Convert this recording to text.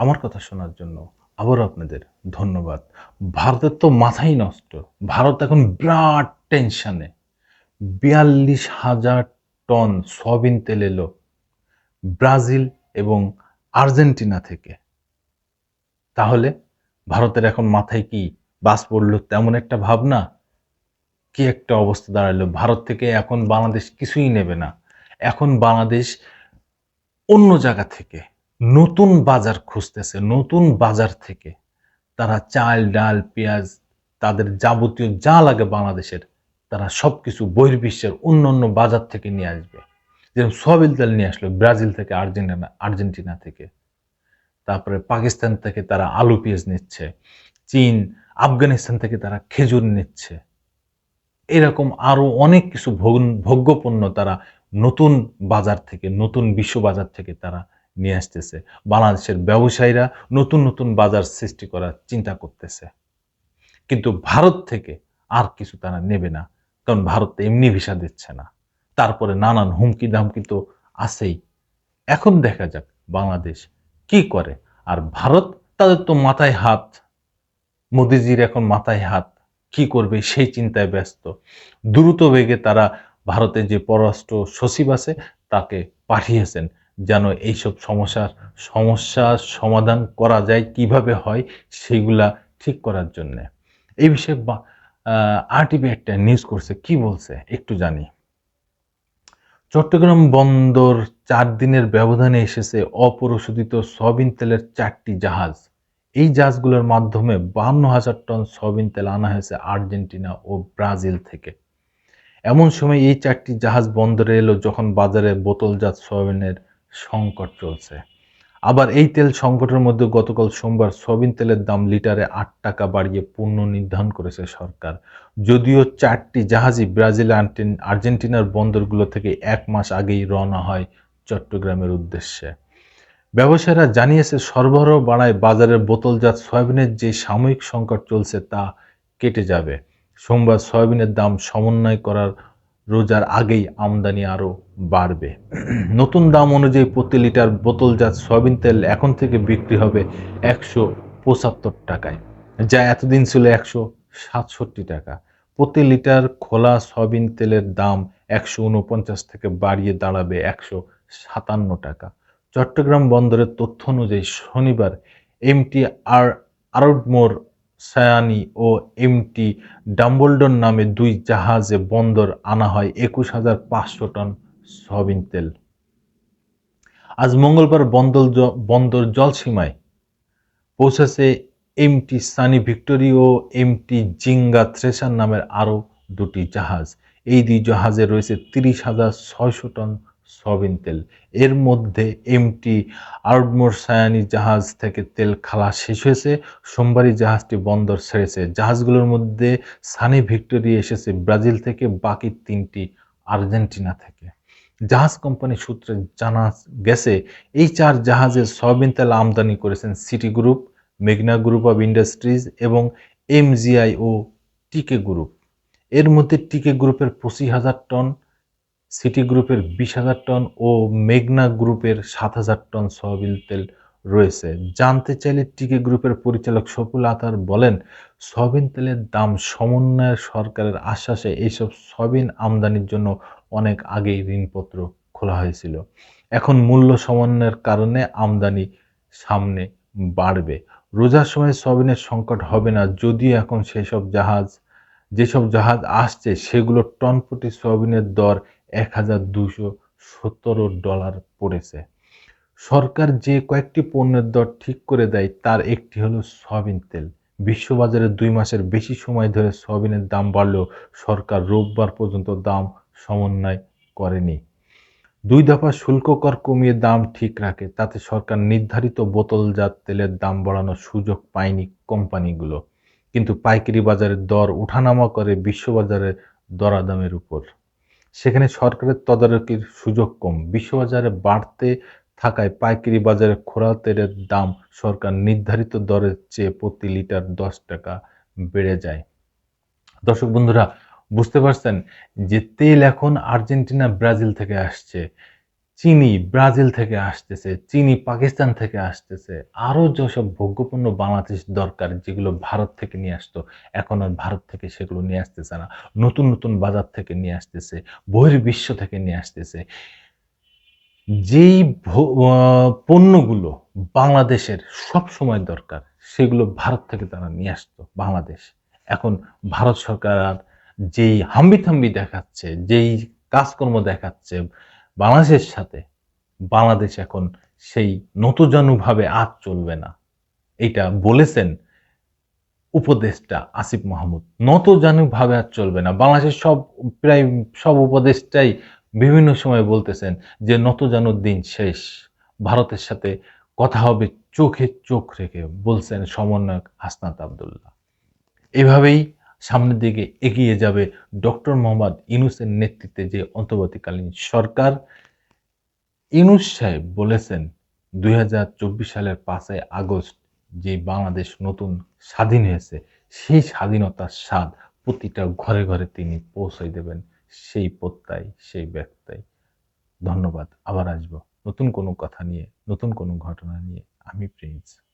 আমার কথা শোনার জন্য আবারও আপনাদের ধন্যবাদ। ভারতের তো মাথাই নষ্ট। ভারত এখন বিরাট টেনশনে। বিয়াল্লিশ হাজার টন সয়াবিন তেল এলো ব্রাজিল এবং আর্জেন্টিনা থেকে। তাহলে ভারতের এখন মাথায় কি বাস পড়ল তেমন একটা ভাবনা? কি একটা অবস্থা দাঁড়াল? ভারত থেকে এখন বাংলাদেশ কিছুই নেবে না। এখন বাংলাদেশ অন্য জায়গা থেকে নতুন বাজার খুঁজতেছে, নতুন বাজার থেকে তারা চাল, ডাল, পেঁয়াজ, তাদের যাবতীয় যা লাগে বাংলাদেশের, তারা সব কিছু বহির্বিশ্বের অন্য অন্য বাজার থেকে নিয়ে আসবে। যেরকম সয়াবিন তেল নিয়ে আসলো, ব্রাজিল থেকে আর্জেন্টিনা আর্জেন্টিনা থেকে। তারপরে পাকিস্তান থেকে তারা আলু, পেঁয়াজ নিচ্ছে। চীন, আফগানিস্তান থেকে তারা খেজুর নিচ্ছে। এরকম আরও অনেক কিছু ভোগ- ভোগ্যপণ্য তারা নতুন বাজার থেকে, নতুন বিশ্ব বাজার থেকে তারা নিয়ে আসতেছে। বাংলাদেশের ব্যবসায়ীরা নতুন নতুন বাজার সৃষ্টি করার চিন্তা করতেছে। কিন্তু ভারত থেকে আর কিছু তারা নেবে না, কারণ ভারত এমনি ভিসা দিচ্ছে না। তারপরে নানান হুমকি দামকি তো আছেই। এখন দেখা যাক বাংলাদেশ কি করে। আর ভারত তাদের তো মাথায় হাত। মোদিজির এখন মাথায় হাত। কি করবে সেই চিন্তায় ব্যস্ত। দ্রুত বেগে তারা ভারতের যে পররাষ্ট্র সচিব আছে, তাকে পাঠিয়েছেন। যেন এইসব সমস্যার সমস্যার সমাধান করা যায়, কীভাবে হয় সেগুলা ঠিক করার জন্য। এই বিষয়ে আরটিভি একটা নিউজ করছে, কি বলছে একটু জানি। চট্টগ্রাম বন্দর চার দিনের ব্যবধানে এসেছে অপরিশোধিত সয়াবিন তেলের চারটি জাহাজ। এই জাহাজগুলোর মাধ্যমে বান্ন হাজার টন সয়াবিন তেল আনা হয়েছে আর্জেন্টিনা ও ব্রাজিল থেকে। এমন সময় এই চারটি জাহাজ বন্দরে এলো যখন বাজারে বোতলজাত সয়াবিনের সংকট চলছে। আবার এই তেল সংকটের মধ্যে গতকাল সোমবার সয়াবিন তেলের দাম লিটারে আট টাকা বাড়িয়ে পূর্ণ নির্ধারণ করেছে সরকার। যদিও চারটি জাহাজই ব্রাজিল আর্জেন্টিন- আর্জেন্টিনার বন্দরগুলো থেকে এক মাস আগেই রওনা হয় চট্টগ্রামের উদ্দেশ্যে। ব্যবসায়ীরা জানিয়েছে, সরবরাহ বাড়ায় বাজারের বোতলজাত সয়াবিনের যে সাময়িক সংকট চলছে তা কেটে যাবে। সোমবার সয়াবিনের দাম সমন্বয় করার রোজার আগেই আমদানি আরও বাড়বে। নতুন দাম অনুযায়ী প্রতি লিটার বোতলজাত সয়াবিন তেল এখন থেকে বিক্রি হবে একশো পঁচাত্তর টাকায়, যা এতদিন ছিল একশো সাতষট্টি টাকা। প্রতি লিটার খোলা সয়াবিন তেলের দাম একশো উনপঞ্চাশ থেকে বাড়িয়ে দাঁড়াবে একশো সাতান্ন টাকা। চট্টগ্রাম বন্দরের তথ্য অনুযায়ী শনিবার এমটি আর আরডমোর সায়ানি ও এমটি ডাম্বলডন নামে দুই জাহাজে বন্দর আনা হয় একুশ হাজার পাঁচশো টন সয়াবিন তেল। আজ মঙ্গলবার বন্দর বন্দর জলসীমায় পৌঁছেছে এমটি সানি ভিক্টোরি ও এমটি জিঙ্গা থ্রেসার নামের আরও দুটি জাহাজ। এই দুই জাহাজে রয়েছে তিরিশ হাজার ছয়শো টন সয়াবিন তেল। এর মধ্যে এমটি আর্ডমোর সায়ানি জাহাজ থেকে তেল খালাস শেষ হয়েছে। সোমবারই জাহাজটি বন্দর ছেড়েছে। জাহাজগুলোর মধ্যে সানি ভিক্টোরি এসেছে ব্রাজিল থেকে, বাকি তিনটি আর্জেন্টিনা থেকে। জাহাজ কোম্পানি সূত্রে জানা গেছে, এই চার জাহাজে সয়াবিন তেল আমদানি করেছেন সিটি গ্রুপ, মেঘনা গ্রুপ অব ইন্ডাস্ট্রিজ এবং এমজিআই ও টিকে গ্রুপ। এর মধ্যে টিকে গ্রুপের পঁচিশ হাজার টন সিটি গ্রুপের বিশ হাজার টন ও মেঘনা গ্রুপের সাত হাজার টন সয়াবিন তেল রয়েছে। জানতে চাইলে টিকে গ্রুপের পরিচালক সফুল আতার বলেন, সয়াবিন তেলের দাম সমন্বয়ের সরকারের আশ্বাসে এইসব সয়াবিন আমদানির জন্য অনেক আগেই ঋণপত্র খোলা হয়েছিল। এখন মূল্য সমন্বয়ের কারণে আমদানি সামনে বাড়বে। রোজার সময় সয়াবিনের সংকট হবে না, যদিও এখন সেসব জাহাজ, যেসব জাহাজ আসছে সেগুলো টন প্রতি সয়াবিনের দর এক হাজার দুশো সতেরো ডলার পড়েছে। সরকার যে কয়েকটি পণ্যের দর ঠিক করে দেয়, তার একটি হলো সয়াবিন তেল। বিশ্ববাজারে দুই মাসের বেশি সময় ধরে সয়াবিনের দাম বাড়লেও সরকার রোববার পর্যন্ত দাম সমন্বয় করেনি। দুই দফা শুল্ক কর কমিয়ে দাম ঠিক রাখে, তাতে সরকার নির্ধারিত বোতলজাত তেলের দাম বাড়ানোর সুযোগ পায়নি কোম্পানিগুলো। কিন্তু পাইকারি বাজারের দর ওঠানামা করে বিশ্ববাজারের দরাদামের উপর। সেখানে সরকারের তদারকির সুযোগ কম। বিশ্ববাজারে বাড়তে থাকায় পাইকারি বাজারে খোরা তেলের দাম সরকার নির্ধারিত দরের চেয়ে প্রতি লিটার দশ টাকা বেড়ে যায়। দর্শক বন্ধুরা, বুঝতে পারছেন যে তেল এখন আর্জেন্টিনা, ব্রাজিল থেকে আসছে। চিনি ব্রাজিল থেকে আসতেছে, চিনি পাকিস্তান থেকে আসতেছে আরও যেসব ভোগ্যপণ্য বাংলাদেশ দরকার যেগুলো ভারত থেকে নিয়ে আসতো, এখন আর ভারত থেকে সেগুলো নিয়ে আসতেছে না। নতুন নতুন বাজার থেকে নিয়ে আসতেছে, বহির্বিশ্ব থেকে নিয়ে আসতেছে। যেই পণ্যগুলো বাংলাদেশের সব সময় দরকার, সেগুলো ভারত থেকে তারা নিয়ে আসতো, বাংলাদেশ। এখন ভারত সরকার যেই হাম্বি থাম্বি দেখাচ্ছে, যেই কাজকর্ম দেখাচ্ছে বাংলাদেশের সাথে বাংলাদেশ এখন সেই নতজানুভাবে আজ চলবে না। এটা বলেছেন উপদেষ্টা আসিফ মাহমুদ। নতজানুভাবে আর চলবে না। বাংলাদেশের সব প্রায় সব উপদেষ্টাই বিভিন্ন সময় বলতেছেন যে নতজানুর দিন শেষ। ভারতের সাথে কথা হবে চোখে চোখ রেখে, বলছেন সমন্বয়ক হাসনাত আবদুল্লাহ। এভাবেই সামনের দিকে এগিয়ে যাবে ডক্টর মোহাম্মদ ইনুসের নেতৃত্বে যে অন্তর্বর্তীকালীন সরকার। ইনুস সাহেব বলেছেন, দুই হাজার চব্বিশ সালের পাঁচই আগস্ট যে বাংলাদেশ নতুন স্বাধীন হয়েছে, সেই স্বাধীনতার স্বাদ প্রতিটা ঘরে ঘরে তিনি পৌঁছে দেবেন। সেই প্রত্যয়, সেই ব্যক্তাই ধন্যবাদ। আবার আসব। নতুন কোনো কথা নিয়ে, নতুন কোনো ঘটনা নিয়ে। আমি প্রিন্স।